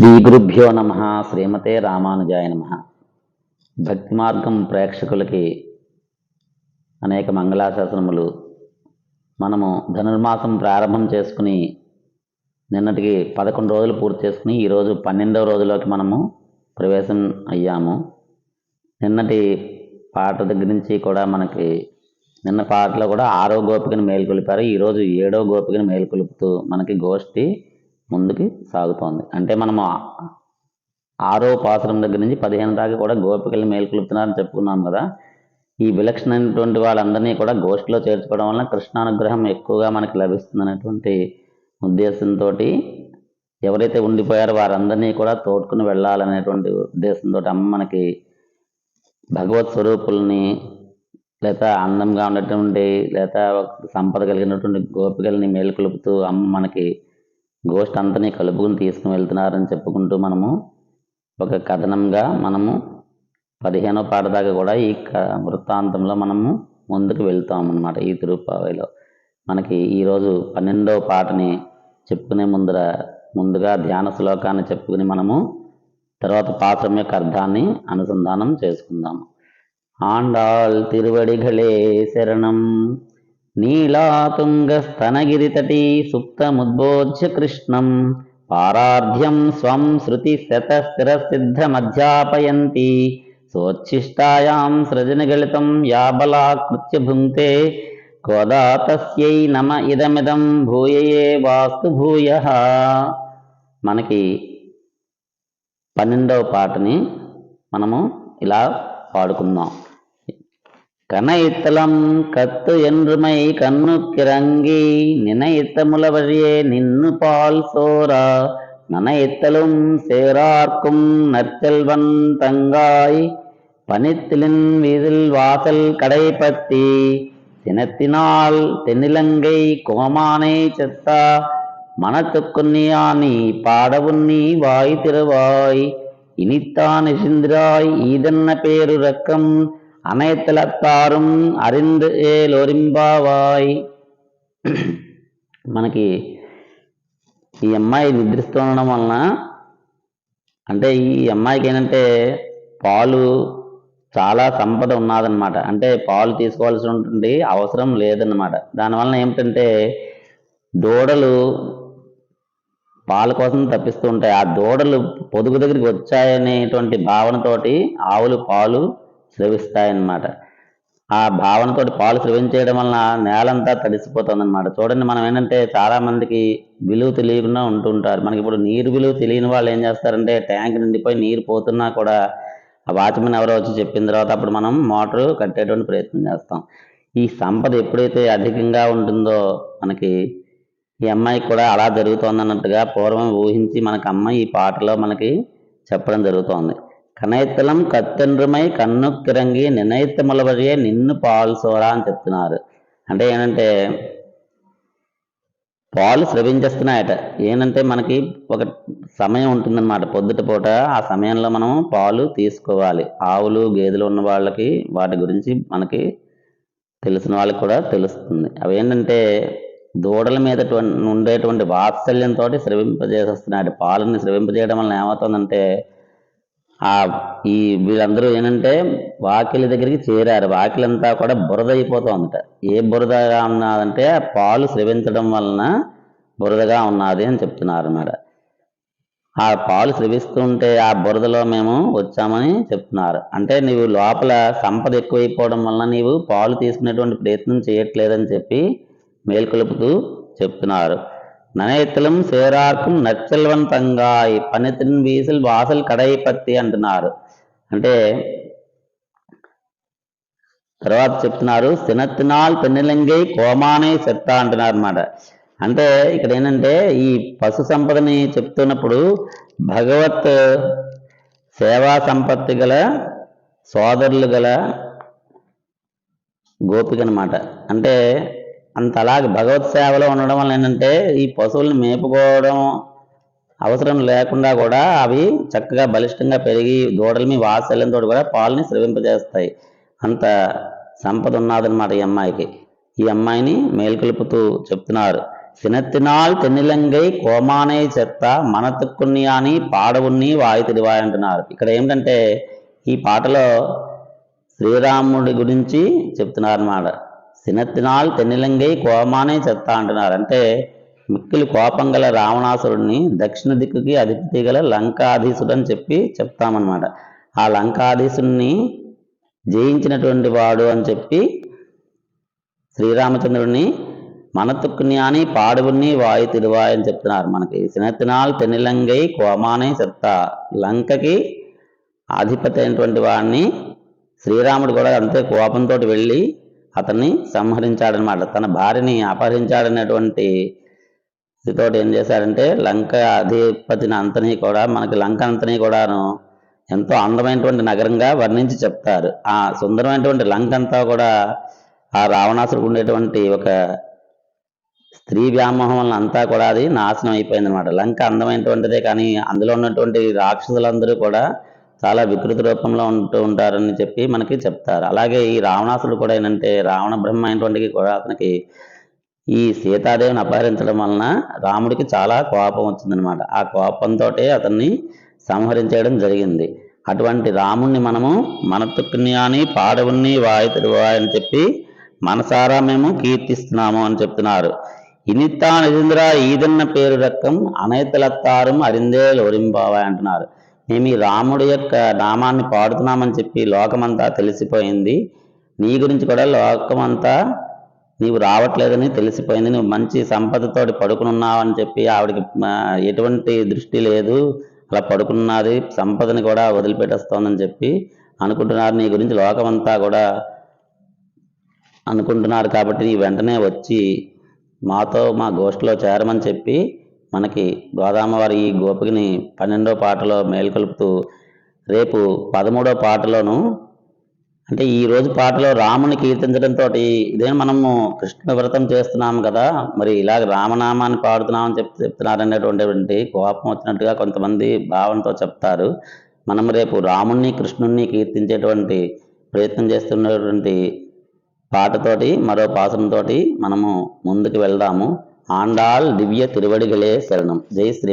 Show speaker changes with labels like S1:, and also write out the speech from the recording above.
S1: శ్రీ గురుభ్యో నమ శ్రీమతే రామానుజాయ నమ. భక్తి మార్గం ప్రేక్షకులకి అనేక మంగళాశాసనములు. మనము ధనుర్మాసం ప్రారంభం చేసుకుని నిన్నటికి పదకొండు రోజులు పూర్తి చేసుకుని ఈరోజు పన్నెండవ రోజులోకి మనము ప్రవేశం అయ్యాము. నిన్నటి పాట దగ్గర నుంచి కూడా మనకి నిన్న పాటలో కూడా ఆరో గోపికను మేలుకొలిపారు. ఈరోజు ఏడో గోపికను మేలుకొలుపుతూ మనకి గోష్ఠి ముందుకి సాగుతోంది. అంటే మనము ఆరో పాసురం దగ్గర నుంచి పదిహేను దాకా కూడా గోపికలు మేలుకొలుపుతున్నారని చెప్పుకున్నాం కదా. ఈ విలక్షణమైనటువంటి వాళ్ళందరినీ కూడా గోష్ఠిలో చేర్చుకోవడం వలన కృష్ణానుగ్రహం ఎక్కువగా మనకి లభిస్తుందనేటువంటి ఉద్దేశంతో ఎవరైతే ఉండిపోయారో వారందరినీ కూడా తోడుకుని వెళ్ళాలనేటువంటి ఉద్దేశంతో అమ్మ మనకి భగవత్ స్వరూపుల్ని లేదా అందంగా ఉన్నటువంటి లేదా సంపద కలిగినటువంటి గోపికల్ని మేలుకొలుపుతూ అమ్మ మనకి గోష్ఠి అంతని కలుపుకుని తీసుకుని వెళ్తున్నారని చెప్పుకుంటూ మనము ఒక కథనంగా మనము పదిహేనో పాట దాకా కూడా ఈ క- వృత్తాంతంలో మనము ముందుకు వెళ్తాం అన్నమాట ఈ తిరుపావైలో మనకి ఈరోజు పన్నెండవ పాటని చెప్పుకునే ముందర ముందుగా ధ్యాన శ్లోకాన్ని చెప్పుకుని మనము తర్వాత పాత్రం యొక్క అర్థాన్ని అనుసంధానం చేసుకుందాము. ఆండాళ్ తిరువడిగళే శరణం నీలాతుంగస్తనగిరితటీ సుప్తముద్బోధ్య కృష్ణం. పారార్ధ్యం స్వం శృతి శత సోచ్ఛిష్టాయాం సృజనగళితం యాబలాకృత్య భుంక్తే కోదా తస్యై నమ ఇదమిదం భూయయే వాస్తు భూయ. మనకి పన్నెండవ పాటని మనము ఇలా పాడుకుందాం. கனைத்தலம் கத்து என்றுமை கண்ணுக்கிறங்கி நினைத்த வழியே நின்னு பால் சோரா நனைத்தலும் சேரார்க்கும் நற்செல்வன் தங்காய் பனித்திலின் வீதில் வாசல் கடைப்பத்தி சினத்தினால் தென்னிலங்கை கோமானை செத்தா மனத்துக்குன்னியானி பாடவுன்னி வாய் திருவாய் இனித்தான் இசிந்திராய் ஈதன்ன பேரு ரக்கம் అనయతలత్తారం అరింద్ ఏ లోరింబావాయ్ మనకి ఈ అమ్మాయి నిద్రిస్తూ ఉండడం వలన అంటే ఈ అమ్మాయికి ఏంటంటే పాలు చాలా సంపద ఉన్నదన్నమాట. అంటే పాలు తీసుకోవాల్సి ఉంటుంది అవసరం లేదన్నమాట. దానివలన ఏమిటంటే దూడలు పాల కోసం తప్పిస్తూ ఉంటాయి. ఆ దూడలు పొదుగు దగ్గరికి వచ్చాయనేటువంటి భావనతోటి ఆవులు పాలు స్రవిస్తాయన్నమాట ఆ భావనతోటి పాలు స్రవించేయడం వలన నేలంతా తడిసిపోతుంది అనమాట చూడండి మనం ఏంటంటే చాలా మందికి విలువ తెలియకుండా ఉంటుంటారు మనకి ఇప్పుడు నీరు విలువ తెలియని వాళ్ళు ఏం చేస్తారంటే ట్యాంక్ నిండిపోయి నీరు పోతున్నా కూడా ఆ వాచ్మెన్ ఎవరో వచ్చి చెప్పిన తర్వాత అప్పుడు మనం మోటారు కట్టేటువంటి ప్రయత్నం చేస్తాం. ఈ సంపద ఎప్పుడైతే అధికంగా ఉంటుందో మనకి ఈ అమ్మాయికి కూడా అలా జరుగుతోంది అన్నట్టుగా పూర్వం ఊహించి మనకు అమ్మాయి ఈ పాటలో మనకి చెప్పడం జరుగుతోంది. కనైతలం కత్తెండ్రుమై కన్నుక్కిరంగి నినైతముల వరియే నిన్ను పాలు సోరా అని చెప్తున్నారు అంటే ఏంటంటే పాలు స్రవించేస్తున్నాయట ఏంటంటే మనకి ఒక సమయం ఉంటుందన్నమాట పొద్దుట పూట ఆ సమయంలో మనం పాలు తీసుకోవాలి ఆవులు గేదెలు ఉన్న వాళ్ళకి వాటి గురించి మనకి తెలిసిన వాళ్ళకి కూడా తెలుస్తుంది అవి ఏంటంటే దూడల మీద ఉండేటువంటి వాత్సల్యంతో స్రవింపజేసేస్తున్నాడు పాలని స్రవింపజేయడం వలన ఏమవుతుందంటే ఆ ఈ వీళ్ళందరూ ఏంటంటే వాకిలి దగ్గరికి చేరారు. వాకిలంతా కూడా బురద అయిపోతుందట ఏ బురదగా ఉన్నదంటే ఆ పాలు స్రవించడం వలన బురదగా ఉన్నది అని చెప్తున్నారు అన్నమాట ఆ పాలు స్రవిస్తుంటే ఆ బురదలో మేము వచ్చామని చెప్తున్నారు. అంటే నీవు లోపల సంపద ఎక్కువైపోవడం వలన నీవు పాలు తీసుకునేటువంటి ప్రయత్నం చేయట్లేదని చెప్పి మేల్కొలుపుతూ చెప్తున్నారు. ననేతలం సేరార్కం నచ్చల్వంతంగాయ్ పనితిన్ వీసులు వాసల్ కడైపత్తి అంటున్నారు అంటే తర్వాత చెప్తున్నారు సినత్తినాల్ పెన్నెలంగై కోమానై చెత్త అంటున్నారు అన్నమాట అంటే ఇక్కడ ఏంటంటే ఈ పశు సంపదని చెప్తున్నప్పుడు భగవత్ సేవా సంపత్తి గల సోదరులు గల గోపిక అనమాట అంటే అంత అలాగే భగవత్ సేవలో ఉండడం వల్ల ఏంటంటే ఈ పశువుల్ని మేపుకోవడం అవసరం లేకుండా కూడా అవి చక్కగా బలిష్టంగా పెరిగి దూడల మీ వాత్సల్యంతో కూడా పాలని స్రవింపజేస్తాయి. అంత సంపద ఉన్నదన్నమాట ఈ అమ్మాయికి. ఈ అమ్మాయిని మేల్కొలుపుతూ చెప్తున్నారు. తినత్తినాల్ తెన్నిలంగై కోమానే చెత్త మనతుక్కుని పాడవుని వాయు తిరివాయి అంటున్నారు. ఇక్కడ ఏమిటంటే ఈ పాటలో శ్రీరాముడి గురించి చెప్తున్నారు అన్నమాట సినత్తినాల్ తెన్నిలంగై కోమానే చెత్త అంటున్నారు అంటే మిక్కిలి కోపం గల రావణాసురుడిని దక్షిణ దిక్కుకి అధిపతి గల లంకాధీశుడు అని చెప్పి చెప్తామన్నమాట. ఆ లంకాధీశుణ్ణి జయించినటువంటి వాడు అని చెప్పి శ్రీరామచంద్రుడిని మనతుక్కుని పాడువుని వాయు తిరువాయి అని చెప్తున్నారు మనకి సినత్తినాల్ తెన్నిలంగై కోమానే చెత్త లంకకి అధిపతి అయినటువంటి వాడిని శ్రీరాముడు కూడా అంతే కోపంతో వెళ్ళి అతన్ని సంహరించాడనమాట. తన భార్యని అపహరించాడనేటువంటి స్థితితోటి ఏం చేశాడంటే లంక అధిపతిని అంతని కూడా మనకి లంక అంతని కూడాను ఎంతో అందమైనటువంటి నగరంగా వర్ణించి చెప్తారు. ఆ సుందరమైనటువంటి లంక అంతా కూడా ఆ రావణాసుడికి ఉండేటువంటి ఒక స్త్రీ వ్యామోహం వలన అంతా కూడా అది నాశనం అయిపోయింది అనమాట లంక అందమైనటువంటిదే కానీ అందులో ఉన్నటువంటి రాక్షసులందరూ కూడా చాలా వికృతి రూపంలో ఉంటూ ఉంటారని చెప్పి మనకి చెప్తారు. అలాగే ఈ రావణాసుడు కూడా ఏంటంటే రావణ బ్రహ్మ అయినటువంటి కూడా అతనికి ఈ సీతాదేవిని అపహరించడం వలన రాముడికి చాలా కోపం వచ్చిందనమాట ఆ కోపంతో అతన్ని సంహరించడం జరిగింది. అటువంటి రాముణ్ణి మనము మనతుక్ని అని పాడవుణ్ణి వాయు అని చెప్పి మనసారా మేము కీర్తిస్తున్నాము అని చెప్తున్నారు. ఇనిత్తా నిజింద్ర ఈదన్న పేరు రకం అనైతలత్తారం అరిందే లోరింబావా అంటున్నారు. మేము ఈ రాముడి యొక్క నామాన్ని పాడుతున్నామని చెప్పి లోకమంతా తెలిసిపోయింది. నీ గురించి కూడా లోకమంతా నీవు రావట్లేదని తెలిసిపోయింది. నువ్వు మంచి సంపదతోటి అని చెప్పి ఆవిడకి ఎటువంటి దృష్టి లేదు. అలా పడుకున్నది సంపదని కూడా వదిలిపెట్టేస్తోందని చెప్పి అనుకుంటున్నారు. నీ గురించి లోకమంతా కూడా అనుకుంటున్నారు కాబట్టి నీ వెంటనే వచ్చి మాతో మా గోష్ఠిలో చేరమని చెప్పి మనకి గోదామవారి ఈ గోపికని పన్నెండో పాటలో మేల్కొలుపుతూ రేపు పదమూడో పాటలోను అంటే ఈ రోజు పాటలో రాముని కీర్తించడంతో ఇదే మనము కృష్ణ వ్రతం చేస్తున్నాము కదా మరి ఇలాగ రామనామాన్ని పాడుతున్నామని చెప్ చెప్తున్నారనేటువంటి కోపం వచ్చినట్టుగా కొంతమంది భావనతో చెప్తారు. మనం రేపు రాముణ్ణి కృష్ణుణ్ణి కీర్తించేటువంటి ప్రయత్నం చేస్తున్నటువంటి పాటతోటి మరో పాసనతోటి మనము ముందుకు వెళ్దాము. ஆண்டாள் திவ்ய திருவடிகளே சரணம். ஜெய் ஸ்ரீ